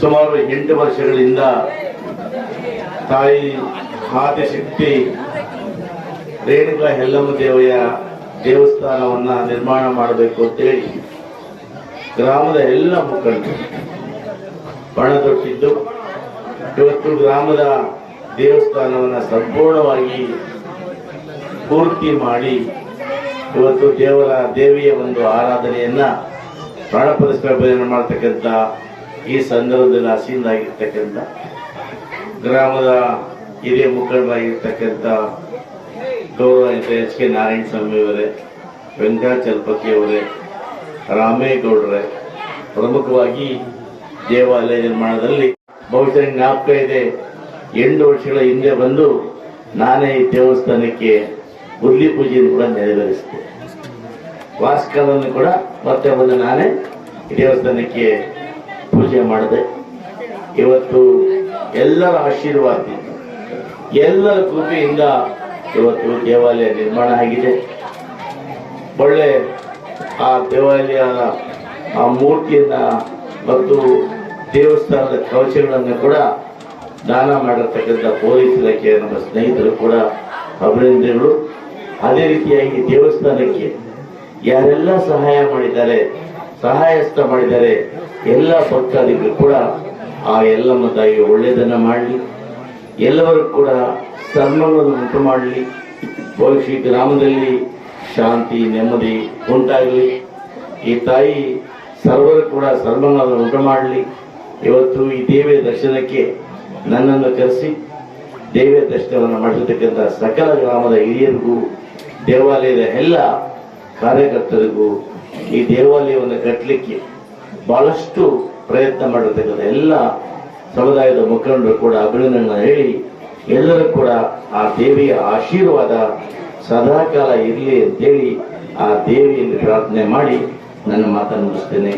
ಸುಮಾರು ಎಂಟು ವರ್ಷಗಳಿಂದ ತಾಯಿ ಶಕ್ತಿ ರೇಣುಕಾ ಹೆಲ್ಲಮ್ಮ ದೇವಿಯ ದೇವಸ್ಥಾನವನ್ನ ನಿರ್ಮಾಣ ಮಾಡಬೇಕು ಅಂತೇಳಿ ಗ್ರಾಮದ ಎಲ್ಲ ಮುಖಂಡರು ಪಣ ತೊಟ್ಟಿದ್ದು ಇವತ್ತು ಗ್ರಾಮದ ದೇವಸ್ಥಾನವನ್ನು ಸಂಪೂರ್ಣವಾಗಿ ಪೂರ್ತಿ ಮಾಡಿ ಇವತ್ತು ದೇವರ ದೇವಿಯ ಒಂದು ಆರಾಧನೆಯನ್ನ ಪ್ರಾಣ ಪ್ರತಿಷ್ಠಾಪನೆ ಮಾಡ್ತಕ್ಕಂಥ ಈ ಸಂದರ್ಭದಲ್ಲಿ ಹಸಿಂದಾಗಿರ್ತಕ್ಕಂಥ ಗ್ರಾಮದ ಹಿರಿಯ ಮುಖಂಡರಾಗಿರ್ತಕ್ಕಂಥ ಗೌರವಾನ್ವಿತ ಎಚ್ ಕೆ ನಾರಾಯಣ ಸ್ವಾಮಿ ಅವರೇ ವೆಂಕಟಾಚಲಪತಿ ಅವರೇ, ರಾಮೇಗೌಡರೇ, ಪ್ರಮುಖವಾಗಿ ದೇವಾಲಯ ನಿರ್ಮಾಣದಲ್ಲಿ ಬಹುಶಃ ಜ್ಞಾಪಕ ಇದೆ, ಎಂಟು ವರ್ಷಗಳ ಹಿಂದೆ ಬಂದು ನಾನೇ ಈ ದೇವಸ್ಥಾನಕ್ಕೆ ಹುರ್ಲಿ ಪೂಜೆಯನ್ನು ಕೂಡ ನೆರವೇರಿಸಿದೆ. ವಾಸ್ಕರನ್ನು ಕೂಡ ಮತ್ತೆ ಬಂದು ನಾನೇ ದೇವಸ್ಥಾನಕ್ಕೆ ಪೂಜೆ ಮಾಡಿದೆ. ಇವತ್ತು ಎಲ್ಲರ ಆಶೀರ್ವಾದದಿಂದ ಎಲ್ಲರ ಕೃಪೆಯಿಂದ ಇವತ್ತು ದೇವಾಲಯ ನಿರ್ಮಾಣ ಆಗಿದೆ. ಒಳ್ಳೆ ಆ ದೇವಾಲಯದ ಆ ಮೂರ್ತಿಯನ್ನ ಮತ್ತು ದೇವಸ್ಥಾನದ ಕವಚಗಳನ್ನು ಕೂಡ ದಾನ ಮಾಡಿರ್ತಕ್ಕಂಥ ಪೊಲೀಸ್ ಇಲಾಖೆಯ ನಮ್ಮ ಸ್ನೇಹಿತರು ಕೂಡ ಅಭಿನಂದನೆಗಳು. ಅದೇ ರೀತಿಯಾಗಿ ದೇವಸ್ಥಾನಕ್ಕೆ ಯಾರೆಲ್ಲ ಸಹಾಯ ಮಾಡಿದ್ದಾರೆ, ಸಹಾಯಸ್ಥ ಮಾಡಿದ್ದಾರೆ, ಎಲ್ಲ ಭಕ್ತಾದಿಗಳು ಕೂಡ ಆ ಎಲ್ಲಮ್ಮ ತಾಯಿ ಒಳ್ಳೆಯದನ್ನು ಮಾಡಲಿ. ಎಲ್ಲವರು ಕೂಡ ಸನ್ಮಾನವನ್ನು ಉಂಟು ಮಾಡಲಿ. ಬಹುಶಃ ಗ್ರಾಮದಲ್ಲಿ ಶಾಂತಿ, ನೆಮ್ಮದಿ ಉಂಟಾಗಲಿ. ಈ ತಾಯಿ ಸರ್ವರು ಕೂಡ ಸನ್ಮಾನವನ್ನು ಉಂಟು ಮಾಡಲಿ. ಇವತ್ತು ಈ ದೇವಿಯ ದರ್ಶನಕ್ಕೆ ನನ್ನನ್ನು ಕರೆಸಿ, ದೇವಿಯ ದರ್ಶನವನ್ನು ಮಾಡಿರ್ತಕ್ಕಂಥ ಸಕಲ ಗ್ರಾಮದ ಹಿರಿಯರಿಗೂ, ದೇವಾಲಯದ ಎಲ್ಲ ಕಾರ್ಯಕರ್ತರಿಗೂ ಈ ದೇವಾಲಯವನ್ನು ಕಟ್ಟಲಿಕ್ಕೆ ಬಹಳಷ್ಟು ಪ್ರಯತ್ನ ಮಾಡಿರ್ತಕ್ಕಂಥ ಎಲ್ಲ ಸಮುದಾಯದ ಮುಖಂಡರು ಕೂಡ ಅಭಿನಂದನೆ ಹೇಳಿ ಎಲ್ಲರೂ ಕೂಡ ಆ ದೇವಿಯ ಆಶೀರ್ವಾದ ಸದಾಕಾಲ ಇರಲಿ ಅಂತೇಳಿ ಆ ದೇವಿಯಲ್ಲಿ ಪ್ರಾರ್ಥನೆ ಮಾಡಿ ನನ್ನ ಮಾತನ್ನು ಮುಗಿಸ್ತೇನೆ.